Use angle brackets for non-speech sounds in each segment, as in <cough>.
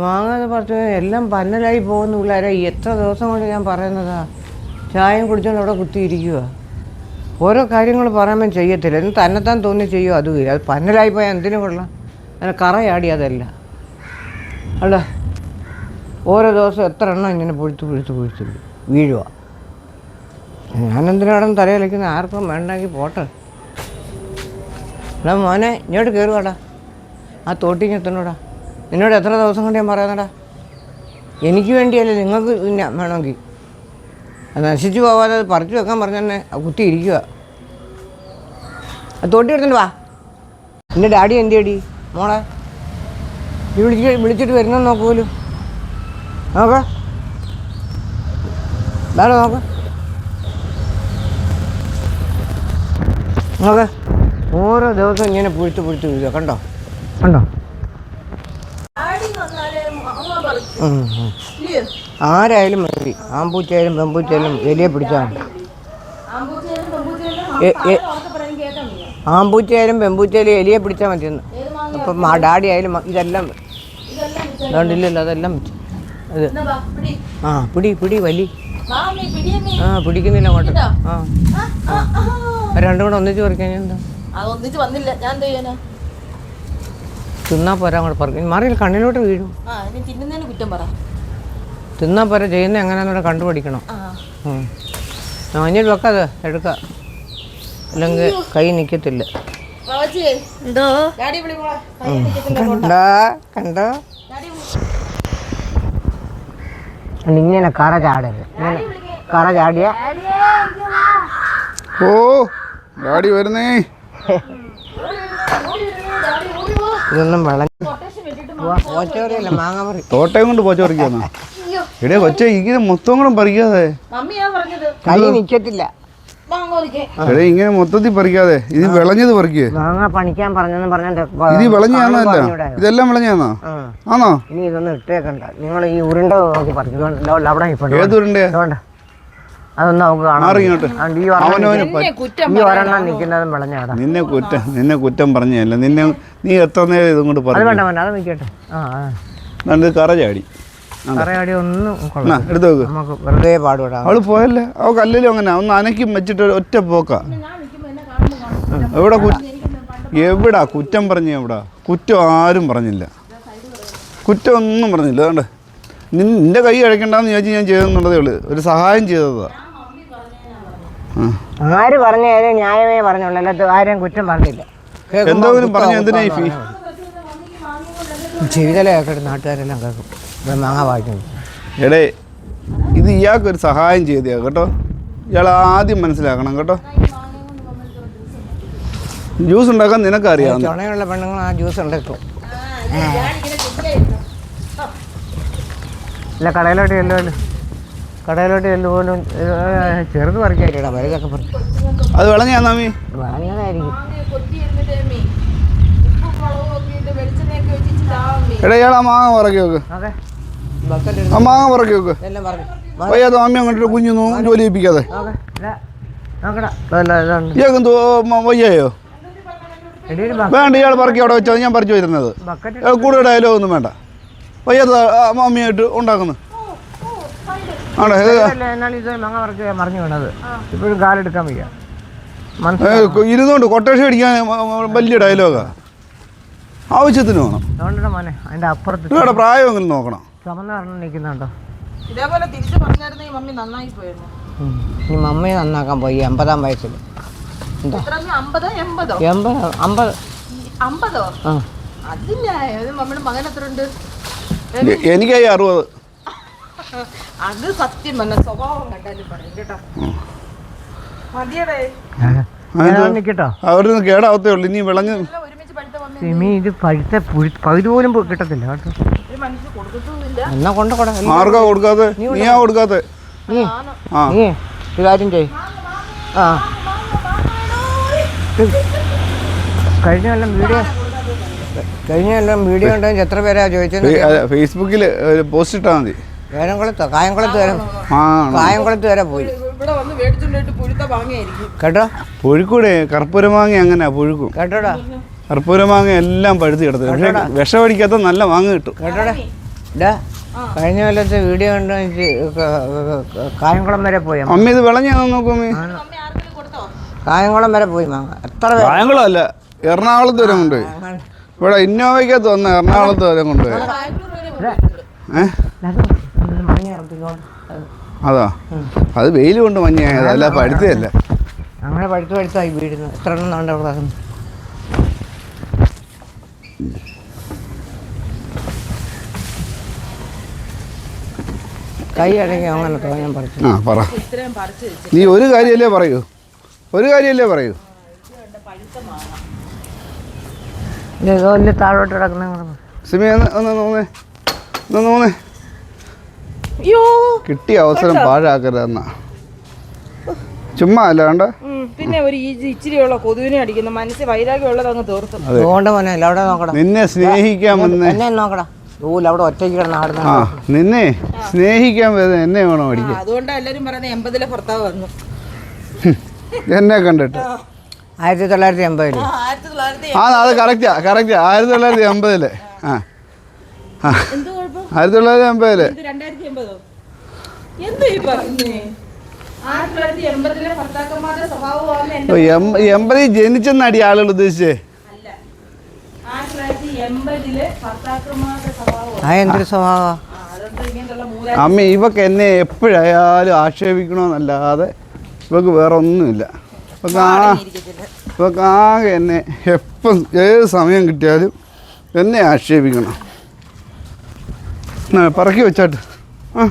മാങ്ങ എന്ന് പറഞ്ഞു എല്ലാം പന്നലായി പോകുന്ന പിള്ളേരെ. എത്ര ദിവസം കൊണ്ട് ഞാൻ പറയുന്നതാ? ചായം കുടിച്ചോണ്ട് അവിടെ കുത്തിയിരിക്കുക ഓരോ കാര്യങ്ങൾ പറയുമ്പോൾ ചെയ്യത്തില്ല. എന്ന് തന്നെത്താൻ തോന്നി ചെയ്യുമോ ഇല്ല അത് പന്നലായി പോയാൽ എന്തിനു കൊള്ളാം? അങ്ങനെ കറയാടി അതല്ല. അല്ല ഓരോ ദിവസം എത്ര എണ്ണം ഇങ്ങനെ പൊഴുത്ത് പൊഴുത്ത് പൊഴുത്ത് വീഴുക ഞാനെന്തിനാടും തലയിലേക്കുന്ന ആർക്കും വേണ്ടെങ്കിൽ പോട്ടെ. എടാ മോനെ ഇങ്ങോട്ട് കയറുവാടാ ആ തോട്ടിങ് എത്തണോടാ നിന്നോട് എത്ര ദിവസം കൊണ്ട് ഞാൻ പറയുന്നടാ എനിക്ക് വേണ്ടിയല്ലേ നിങ്ങൾക്ക് പിന്നെ വേണമെങ്കിൽ. നശിച്ചു പോവാതെ അത് പറിച്ചു വെക്കാൻ പറഞ്ഞു പറഞ്ഞെന്നെ കുത്തി ഇരിക്കുക തോട്ടി എടുത്തിട്ട് വാ. എന്റെ ഡാഡി എന്തിയടി? മോളെ? നീ വിളിച്ച് വിളിച്ചിട്ട് വരുന്ന നോക്കുമല്ലോ നോക്ക. വേറെ നോക്ക. നോക്ക. ഓരോ ദിവസം ഇങ്ങനെ പുഴുത്ത് പുഴുത്ത് വീഴുക കണ്ടോ? കണ്ടോ. ആരായാലും മതി. ആമ്പൂച്ചയായാലും പെമ്പൂച്ചയായാലും എലിയെ പിടിച്ചാൽ ആമ്പൂച്ചയായാലും പെമ്പൂച്ചയായാലും എലിയെ പിടിച്ചാൽ മതിയെന്ന് അപ്പം ആ ഡാഡി ആയാലും ഇതെല്ലാം അതുകൊണ്ടില്ലല്ലോ അതെല്ലാം അത്. ആ പിടി പിടി വലി. ആ പിടിക്കുന്നില്ല അങ്ങോട്ട്. ആ. ആ രണ്ടും കൂടെ ഒന്നിച്ച് പറിക്കാൻ എന്താ? ഒന്നിച്ച് വന്നില്ല. ഞാൻ എന്താ ചെയ്യാനാ? തിന്നാ പോരാ അങ്ങോട്ട് പറഞ്ഞു മാറിയില്ല കണ്ണിലോട്ട് വീഴും. കുറ്റം പറ. തിന്നാ പോരാ ചെയ്യുന്ന എങ്ങനെയാണെന്നൂടെ കണ്ടുപിടിക്കണം. ഇഞ്ഞിട്ട് വെക്കാതെ എടുക്ക. അല്ലെങ്കിൽ കൈ നിൽക്കത്തില്ല എന്തോ. <laughs> കണ്ടോ? ഇങ്ങനെ കറ ചാടരുത്. ഇങ്ങനെ കറ ചാടിയ. ഓ ഡാഡി വരുന്നേ. ഇതൊന്നും വിളഞ്ഞ ഓച്ചോറിയല്ല മാങ്ങ പറി തോട്ടയും കൊണ്ട് പോച്ച പറിക്കാന്നോ? എടേ കൊച്ച ഇങ്ങനെ മൊത്തം കൂടെ പറിക്കാതെ. കൈ നിക്കത്തില്ല. എടേ ഇങ്ങനെ മൊത്തത്തിൽ പറിക്കാതെ. ഇത് വിളഞ്ഞത് പറിക്കേ. മാങ്ങ പണിക്കാൻ പറഞ്ഞെന്ന് പറഞ്ഞോ ഇത് വിളഞ്ഞാന്നല്ല ഇതെല്ലാം വിളഞ്ഞാണോ ആണോ? ഇനി ഇതൊന്നും ഇട്ടേക്കണ്ട. നിങ്ങൾ ഈ ഉരുണ്ട നോക്കി പറിക്കും. അവിടെ ഏത് ഉരുണ്ടേ അതൊന്നും നമുക്ക് കാണാം ഈ ഒരെണ്ണം നിന്നെ കുറ്റം നിന്നെ കുറ്റം പറഞ്ഞല്ല നിന്നെ നീ എത്ര നേരം ഇതും കൊണ്ട് പറഞ്ഞു വേണ്ട വേണ്ട. അത് നിൽക്കട്ടെ. ആ കറ ചാടി ഒന്നും എടുത്തു നോക്ക്. നമുക്ക് വെറുതെ പാടുപെടാം അവൾ പോയല്ലേ? അവ കല്ലിലും അങ്ങനെ. ഒന്ന് അനക്കും വെച്ചിട്ട് ഒറ്റ പോക്കാ. എവിടെ എവിടാ കുറ്റം പറഞ്ഞ എവിടാ? കുറ്റം ആരും പറഞ്ഞില്ല. കുറ്റം ഒന്നും പറഞ്ഞില്ല. അതുകൊണ്ട് നിന്റെ കൈ അഴക്കണ്ടെന്ന് ചോദിച്ചു ഞാൻ ചെയ്തെന്നുള്ളതേ ഉള്ളൂ. ഒരു സഹായം ചെയ്തതാ. ആര് പറഞ്ഞാലും ന്യായമേ പറഞ്ഞുള്ളൂ അല്ലാത്ത ആരെയും കുറ്റം പറഞ്ഞില്ല. കേൾക്കുമ്പോ പറഞ്ഞു എന്തിനാ ഈ ഫീ പറഞ്ഞാൽ ചെവിതല കേട്ടിട്ട് നാട്ടുകാരെല്ലാം കേൾക്കും. ഇവിടെ മാങ്ങ വായിക്കുന്നു. എടേ ഇത് ഇയാൾക്കൊരു സഹായം ചെയ്തയാ കേട്ടോ? ഇയാൾ ആദ്യം മനസ്സിലാക്കണം കേട്ടോ? ജ്യൂസ് ഉണ്ടാക്കാൻ നിനക്കറിയാം ചുണയുള്ള പെണ്ണുങ്ങൾ ആ ജ്യൂസ് ഉണ്ടാക്കും. ഇല്ല കടയിലോട്ട് ചെല്ലുമല്ലോ. കടയിലോട്ട് ചെല്ലുപോലും ചെറുത് പറിക്കാരിടാ വലുതൊക്കെ പറിക്കും അത് വെച്ചിട്ട് താമി എടാ ഇയാളാ മാങ്ങ പറക്കി വെക്ക് ഓക്കെ ആ മാങ്ങ പറക്കി വെക്ക് എല്ലാം പറഞ്ഞു വയ്യാതെ മാമി അങ്ങോട്ട് കുഞ്ഞു ജോലി ചെയ്യിപ്പിക്കാതെ ഇയാൾക്ക് എന്തോ വയ്യായോ? വേണ്ട ഇയാൾ പറക്കി അവിടെ വെച്ചാൽ ഞാൻ പറിച്ചു വരുന്നത് ഇയാൾ കൂടുതൽ ഡയലോഗ് ഒന്നും വേണ്ട. വയ്യാത്ത മാമിയായിട്ട് ഉണ്ടാക്കുന്നു. ആണോ? ഏ, അല്ല എന്നാലും ഇത് മങ്ങ പറിച്ച് മറിഞ്ഞു വീണത്. ഇപ്പോഴും കാലെടുക്കാൻ വയ്യ. ഏ, മനസ്സിലായി? കൊട്ടേഷൻ അടിക്കാൻ വലിയ ഡയലോഗാ. ആവശ്യത്തിന് വേണം. അതുകൊണ്ടാണ് മോനെ അപ്പുറത്ത് നിങ്ങളുടെ പ്രായമെങ്കിലും നോക്കണം. നിൽക്കുന്നുണ്ടോ? ഇതേപോലെ തിരിച്ചു പറഞ്ഞായിരുന്നെങ്കിൽ മമ്മി നന്നായി പോയിരുന്നു. ഇനി മമ്മയെ നന്നാക്കാൻ പോയി എൺപതാം വയസ്സിൽ. എന്താ? എത്ര അമ്പതോ എൺപതോ? എൺപത് അമ്പത്. അമ്പതോ? ആ. അതില്ല ഇത് മമ്മിയുടെ മകൻ എത്ര ഉണ്ട് എ- എനിക്കായി അറുപത്. അത് സത്യം തന്നെ സ്വഭാവം കണ്ടാലും പറയും കേട്ടോ. മതിയടേ അവരൊന്നും കേടാവത്തേ ഉള്ളൂ. ഇനി സിമി ഇത് പഴുത്ത പകുതി പോലും കിട്ടത്തില്ല കേട്ടോ. എന്നാ ആർക്കാ കൊടുക്കാതെ നീയാ കൊടുക്കാതെ നീ ആ. നീ ഒരു കാര്യം ചെയ് ആ. ഇത് കഴിഞ്ഞ കൊല്ലം വീഡിയോ കഴിഞ്ഞ കൊല്ലം വീഡിയോ ഉണ്ടെങ്കിൽ എത്ര പേരാ ചോദിച്ചത്? ഫേസ്ബുക്കിൽ ഒരു പോസ്റ്റ് ഇട്ടാൽ മതി. വേനംകുളത്ത് കായംകുളത്ത് വരെ. ആ കായംകുളത്ത് വരെ പോയി. ഇവിടെ വന്ന് പുഴുത്ത കേട്ടോ? പുഴുക്കൂടെ? കർപ്പൂരമാങ്ങ അങ്ങനെ പുഴുക്കും? കേട്ടോടാ. കർപ്പൂര മാങ്ങ എല്ലാം പഴുത്തി കിടത്തത് പക്ഷേ വിഷമടിക്കാത്ത നല്ല മാങ്ങ കിട്ടും. കേട്ടോടാ. ഇടാ കഴിഞ്ഞ കൊല്ലത്തെ വീഡിയോ കണ്ടു കായംകുളം വരെ പോയി അമ്മ. ഇത് വിളഞ്ഞാന്ന് നോക്കൂ അമ്മേ. അമ്മ ആർക്കെങ്കിലും കൊടുത്തോ കായംകുളം വരെ പോയി മാങ്ങ. എത്ര കായംകുളം അല്ല എറണാകുളത്ത് വരെ കൊണ്ടുപോയി. ഇവിടെ ഇന്നോവയ്ക്കകത്ത് വന്ന എറണാകുളത്ത് വരെ കൊണ്ടുപോയി. ഏഹ്. അതാ. അത്. വെയിൽ കൊണ്ട് മഞ്ഞായത് അല്ല പഴുത്തതല്ല. അങ്ങനെ പഴുത്ത് പഴുത്തായി വീഴുന്നു എത്ര എണ്ണം ഉണ്ട് അവിടെ? കൈ അടങ്ങി അങ്ങനെ ഞാൻ പറിച്ചു ആ പറ. നീ ഒരു കാര്യമല്ലേ പറയൂ? ഒരു കാര്യമല്ലേ പറയൂ? ഇത് താഴോട്ട് കിടക്കുന്ന സിമി ഒന്ന് ഒന്ന് നോന്നേ ഒന്ന് നോന്നേ അയ്യോ കിട്ടിയ അവസരം പാഴാക്കരുതെന്ന. ചുമ്മാ അല്ല കണ്ട പിന്നെ ഒരു ഈ ഇച്ചിരിയുള്ള കൊതുവിനെ അടിക്കുന്ന മനസ്സിൽ വൈരാഗ്യമുള്ളത് അങ്ങ് തീർത്തും അതെ. അതുകൊണ്ട് മോനെ അല്ല അവിടെ നോക്കടാ. നിന്നെ സ്നേഹിക്കാൻ എന്നെ നോക്കടാ. അവിടെ ഒറ്റയ്ക്ക് കിടന്ന് നിന്നെ സ്നേഹിക്കാൻ വരുന്ന എന്നെ വേണം അടിക്കാൻ. അതുകൊണ്ടാണ് എല്ലാരും പറയുന്നത് എൺപതിലെ ഭർത്താവ് വന്നു. എന്നെ കണ്ടിട്ട്. ആയിരത്തി തൊള്ളായിരത്തി എൺപതിൽ ആ അത് കറക്റ്റാ കറക്റ്റാ ആയിരത്തി തൊള്ളായിരത്തി എൺപതിൽ. ആ. ആ. ആയിരത്തി തൊള്ളായിരത്തി എൺപതിൽ രണ്ടായിരത്തി എൺപതോ? എന്ത് ഈ എൺപതിൽ ജനിച്ചെന്നടി ആളുകൾ ഉദ്ദേശിച്ചേ? അമ്മ ഇവക്ക് എന്നെ എപ്പോഴായാലും ആക്ഷേപിക്കണമെന്നല്ലാതെ ഇവക്ക് വേറെ ഒന്നുമില്ല ഇവക്ക് ആകെ എന്നെ എപ്പം ഏത് സമയം കിട്ടിയാലും എന്നെ ആക്ഷേപിക്കണം. പറക്കി വെച്ചാട്ട്. ആ.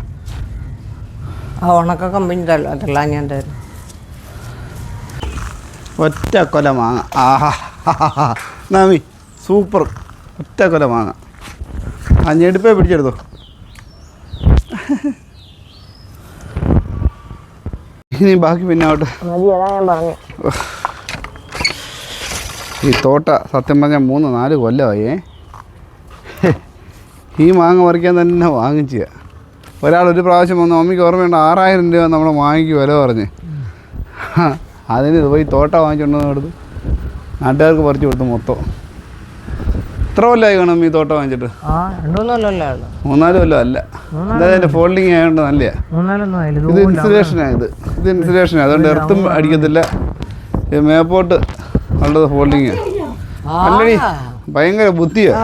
ആ ഉണക്ക കമ്പനി തള്ള തള്ളാൻ ഞാൻ തരും. ഒറ്റ കൊല മാങ്ങ. ആഹാ നാമി സൂപ്പർ. ഒറ്റ കൊല മാങ്ങ. ആ ഞെടുപ്പേ പിടിച്ചെടുത്തോ. ഇനി ബാക്കി പിന്നെ ആവട്ടെ. അതാ ഈ തോട്ട സത്യം പറഞ്ഞാൽ മൂന്ന് നാല് കൊല്ലമായി. ഈ മാങ്ങ പറിക്കാൻ തന്നെ വാങ്ങിച്ച ഒരാൾ ഒരു പ്രാവശ്യം വന്നു മമ്മിക്ക് ഓർമ്മയുണ്ട് ആറായിരം രൂപ നമ്മൾ മാങ്ങയ്ക്ക് വില പറഞ്ഞ്. അതിന് ഇത് പോയി തോട്ട വാങ്ങിച്ചുകൊണ്ടു എടുത്ത് നാട്ടുകാർക്ക് പറിച്ചു കൊടുത്തു മൊത്തം. എത്ര കൊല്ലമായി കാണും ഈ തോട്ടം വാങ്ങിച്ചിട്ട്? മൂന്നാൽ കൊല്ലം അല്ല. എന്തായാലും എന്റെ ഫോൾഡിങ് ആയതുകൊണ്ട് നല്ലയാ. ഇത് ഇൻസുലേഷനാണ് ഇത്. ഇത് ഇൻസുലേഷനാണ് അതുകൊണ്ട് എർത്തും അടിക്കത്തില്ല. മേപ്പോട്ട് ഉള്ളത് ഫോൾഡിങ് അല്ലടി ഭയങ്കര ബുദ്ധിയാ. ആ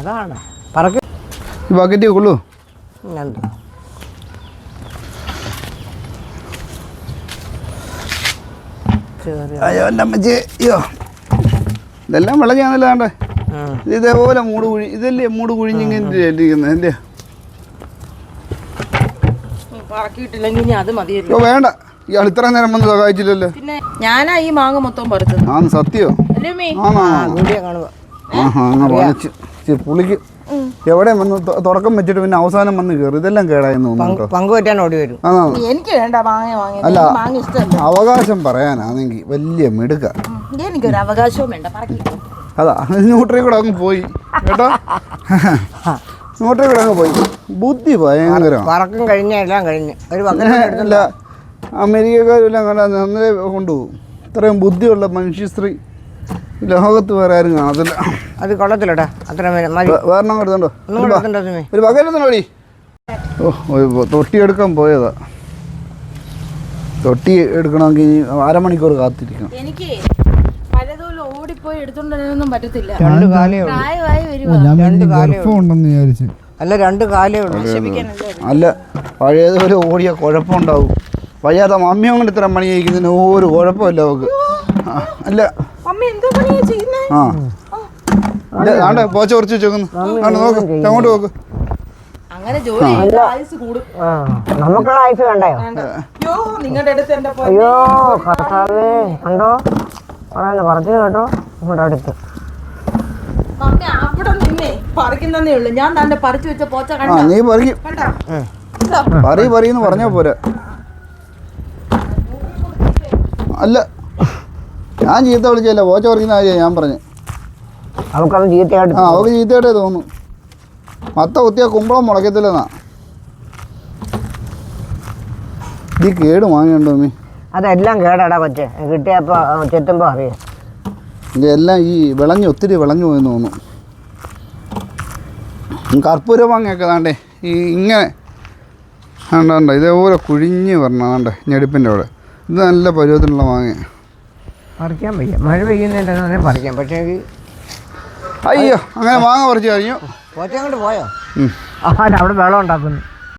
അതാണ്. പറക്ക് കൊള്ളൂ എന്ത് അയ്യോ എന്റെ അമ്മച്ചി അയ്യോ. ഇതെല്ലാം വിളഞ്ഞാന്നല്ലോ കണ്ടേ. ഇത് ഇതേപോലെ മൂട് കുഴി ഇതല്ലേ മൂട് കുഴിഞ്ഞിങ്ങനെ ഇരിക്കുന്നത് എന്റെ ഓ വേണ്ട. ഇയാൾ ഇത്ര നേരം വന്ന് സഹായിച്ചില്ലല്ലോ. പിന്നെ ഞാനാ ഈ മാങ്ങ മൊത്തം പറിച്ചത്. ആന്ന് സത്യോ? ആണോ? പുളിക്ക് എവിടെ വന്ന് തുടക്കം വെച്ചിട്ട് പിന്നെ അവസാനം വന്ന് കയറി ഇതെല്ലാം കേടായെന്ന് തോന്നുന്നു പങ്കുപറ്റാൻ ഓടി വരും. എനിക്ക് വേണ്ട മാങ്ങ വാങ്ങി. അല്ല. അവകാശം പറയാനാണെങ്കിൽ വലിയ മിടുക്ക. എനിക്കൊരു അവകാശവും വേണ്ട അതാ ന്യൂട്രി കൂടെ അങ്ങ് പോയി കേട്ടോ? ന്യൂട്രി കൂടെ അങ്ങ് പോയി. ബുദ്ധി ഭയങ്കരമാണ് പറക്കും കഴിഞ്ഞ എല്ലാം കഴിഞ്ഞ്. ഒരു അല്ല അമേരിക്കക്കാരെല്ലാം കണ്ട നന്നേ കൊണ്ടുപോകും. ഇത്രയും ബുദ്ധിയുള്ള മനുഷ്യ സ്ത്രീ. ഈ ലോകത്ത് വേറെ ആരും കാണത്തില്ല. അത് കൊള്ളത്തില്ലടാ. അത്ര മതി- എടുത്തുണ്ടോ ഒരു ഓ തൊട്ടി എടുക്കാൻ പോയതാ. തൊട്ടി എടുക്കണമെങ്കിൽ അരമണിക്കൂർ കാത്തിരിക്കണം. എനിക്ക് പലതുപോലെ ഓടിപ്പോയി എടുത്തോണ്ടൊന്നും പറ്റത്തില്ല. രണ്ട് കാലേ ഉള്ളൂ. പ്രായമായി വരുവാ. രണ്ട് കാലേ ഉള്ളൂ. ഉണ്ടെന്ന് വിചാരിച്ചു. അല്ല രണ്ട് കാലേ ഉള്ളൂ. അല്ല പഴയതുപോലെ ഓടിയ കുഴപ്പമുണ്ടാവും. വയ്യാത്ത മമ്മി കൊണ്ട് ഇത്ര പണി കഴിക്കുന്നതിന് ഒരു കുഴപ്പമില്ല അവക്ക് അല്ല. അമ്മ എന്തോ പണിയാ ചെയ്യുന്നേ? ആ. ആണ്ടെ പോച്ച കുറച്ച് വെച്ചോക്കുന്നു. ആണ്ട് നോക്ക് അങ്ങോട്ട് നോക്ക്. അങ്ങനെ ജോലി ആയുസ് കൂടും. ആ നമുക്കുള്ള ആയുസ് വേണ്ടയോ അയ്യോ നിങ്ങളുടെ അടുത്ത് എന്റെ അയ്യോ കർത്താവേ കണ്ടോ? പറയുന്നത് പറഞ്ഞു കേട്ടോ? ഇവിടെ അടുത്ത്. മമ്മി അവിടെ നിന്നേ. പറിക്കുന്നേ ഉള്ളു. ഞാൻ തന്നെ പറിച്ചു വെച്ച പോച്ച നീ പറയെന്ന് പറഞ്ഞാൽ പോരാ. അല്ല ഞാൻ ചീത്ത വിളിച്ചല്ല പോച്ച പറിക്കുന്ന കാര്യമാണ് ഞാൻ പറഞ്ഞു. നമുക്കത് ചീത്തയായിട്ട് ആ അവക്ക് ചീത്തയായിട്ടേ തോന്നുന്നു. മത്ത കുത്തിയ കുമ്പളം മുളയ്ക്കത്തില്ലെന്നാ. ഈ കേട് വാങ്ങിയുണ്ടോ മീ അതെല്ലാം കേടാടാ കൊച്ചെ. കിട്ടിയപ്പോ ആ, ചെത്തുമ്പോ അറിയാം. ഇതെല്ലാം ഈ വിളഞ്ഞ് ഒത്തിരി വിളഞ്ഞു പോയെന്ന് തോന്നുന്നു. കർപ്പൂര വാങ്ങിയൊക്കെ താണ്ടേ ഈ ഇങ്ങനെ വേണ്ട വേണ്ട ഇതേപോലെ കുഴിഞ്ഞ് വരണം ആണ്ടേ ഞെടുപ്പിന്റെ അവിടെ. ഇത് നല്ല പരുവത്തിനുള്ള വാങ്ങിയ പറിക്കാൻ വയ്യ. മഴ പെയ്യുന്നതിന്റെ പറിക്കാം. പക്ഷേ അയ്യോ അങ്ങനെ മാങ്ങ കുറച്ച് കഴിഞ്ഞു പോയോ? അവിടെ വെള്ളം ഉണ്ടാക്കുന്നു.